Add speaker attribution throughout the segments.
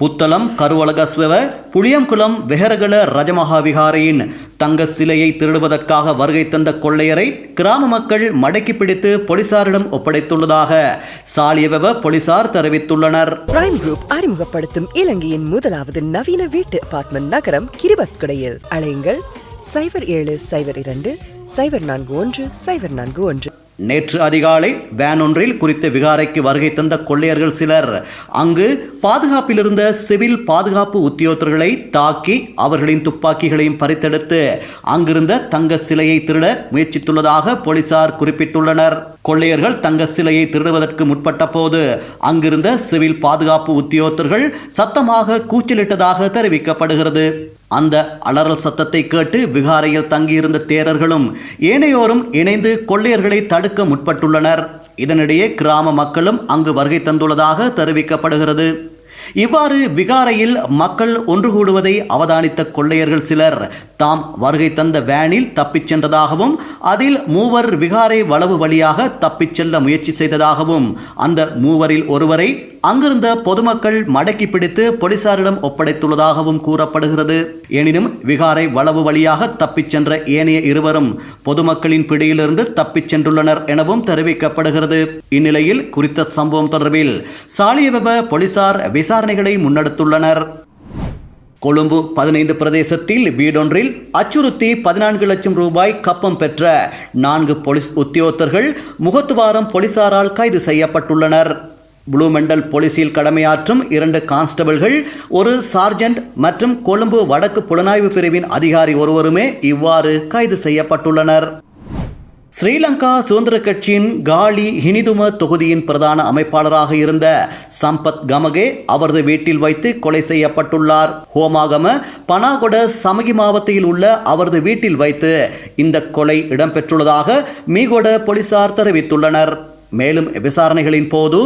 Speaker 1: புத்தளம் கருவலகஸ்வவ புளியங்குளம் வெஹரகல ரஜமகாவிகாரையின் தங்க சிலையை திருடுவதற்காக வருகை தந்த கொள்ளையரை கிராம மக்கள் மடக்கி பிடித்து போலீசாரிடம் ஒப்படைத்துள்ளதாக சாலியவெவ போலீசார் தெரிவித்துள்ளனர்.
Speaker 2: பிரைம் குரூப் அறிமுகப்படுத்தும் இலங்கையின் முதலாவது நவீன வீட்டு அபார்ட்மெண்ட் நகரம் கிரிபத்குடையில். அலையுங்கள். சைபர் ஏழு சைபர் இரண்டு சைபர் நான்கு ஒன்று சைபர் நான்கு ஒன்று.
Speaker 1: நேற்று அதிகாலை வேன் ஒன்றில் குறித்த விகாரைக்கு வருகை தந்த கொள்ளையர்கள் சிலர் அங்கு பாதுகாப்பில் இருந்த சிவில் பாதுகாப்பு உத்தியோகத்தர்களை தாக்கி அவர்களின் துப்பாக்கிகளையும் பறித்தெடுத்து அங்கிருந்த தங்க சிலையை திருட முயற்சித்துள்ளதாக போலீசார் குறிப்பிட்டுள்ளனர். கொள்ளையர்கள் தங்க சிலையை திருடுவதற்கு முற்பட்ட போது அங்கிருந்த சிவில் பாதுகாப்பு உத்தியோகத்தர்கள் சத்தமாக கூச்சலிட்டதாக தெரிவிக்கப்படுகிறது. அந்த அலறல் சத்தத்தை கேட்டு விகாரையில் தங்கியிருந்த தேரர்களும் ஏனையோரும் இணைந்து கொள்ளையர்களை தடுக்க முற்பட்டுள்ளனர். இதனிடையே கிராம மக்களும் அங்கு வருகை தந்துள்ளதாக தெரிவிக்கப்படுகிறது. இவ்வாறு விகாரையில் மக்கள் ஒன்று கூடுவதை அவதானித்த கொள்ளையர்கள் சிலர். தாம் வருகை தந்த வேனில் தப்பிச் சென்றதாகவும் அதில் மூவர் விகாரை வளவு வழியாக தப்பிச் செல்ல முயற்சி செய்ததாகவும் அந்த மூவரில் ஒருவரை அங்கிருந்த பொதுமக்கள் மடக்கி பிடித்து போலீசாரிடம் ஒப்படைத்துள்ளதாகவும் கூறப்படுகிறது. எனினும் விகாரை வளவு வழியாக தப்பிச் சென்ற ஏனைய இருவரும் பொதுமக்களின் பிடியிலிருந்து தப்பிச் சென்றுள்ளனர் எனவும் தெரிவிக்கப்படுகிறது. இந்நிலையில் குறித்த சம்பவம் தொடர்பில் சாலியவெப போலீசார் விசாரணை விசாரணைகளை முன்னெடுத்துள்ளனர். கொழும்பு பதினைந்து பிரதேசத்தில் வீடொன்றில் அச்சுறுத்தி பதினான்கு லட்சம் ரூபாய் கப்பம் பெற்ற நான்கு போலீஸ் உத்தியோகத்தர்கள் முகத்துவாரம் போலீசாரால் கைது செய்யப்பட்டுள்ளனர். புளூமெண்டல் போலீசில் கடமையாற்றும் இரண்டு கான்ஸ்டபிள்கள் ஒரு சார்ஜென்ட் மற்றும் கொழும்பு வடக்கு புலனாய்வு பிரிவின் அதிகாரி ஒருவருமே இவ்வாறு கைது செய்யப்பட்டுள்ளனர். ஸ்ரீலங்கா சுதந்திர கட்சியின் காலி ஹினிதும தொகுதியின் பிரதான அமைப்பாளராக இருந்த சம்பத் கமகே அவரது வீட்டில் வைத்து கொலை செய்யப்பட்டுள்ளார். ஹோமாகம பனாகொட சமகி மாவட்டத்தில் உள்ள அவரது வீட்டில் வைத்து இந்த கொலை இடம்பெற்றுள்ளதாக மீகொட போலீசார் தெரிவித்துள்ளனர். மேலும் விசாரணைகளின் போது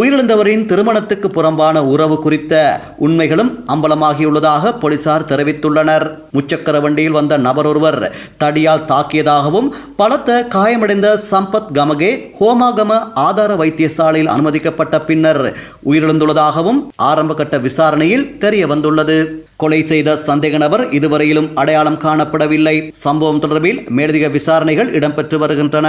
Speaker 1: உயிரிழந்தவரின் திருமணத்துக்கு புறம்பான உறவு குறித்த உண்மைகளும் அம்பலமாகியுள்ளதாக போலீசார் தெரிவித்துள்ளனர். முச்சக்கர வண்டியில் வந்த நபர் ஒருவர் தடியால் தாக்கியதாகவும் பலத்த காயமடைந்த சம்பத் கமகே ஹோமாகம ஆதார வைத்தியசாலையில் அனுமதிக்கப்பட்ட பின்னர் உயிரிழந்துள்ளதாகவும் ஆரம்ப கட்ட விசாரணையில் தெரிய வந்துள்ளது கொலை செய்த சந்தேக நபர் இதுவரையிலும் அடையாளம் காணப்படவில்லை. சம்பவம் தொடர்பில் மேலதிக விசாரணைகள் இடம்பெற்று வருகின்றன.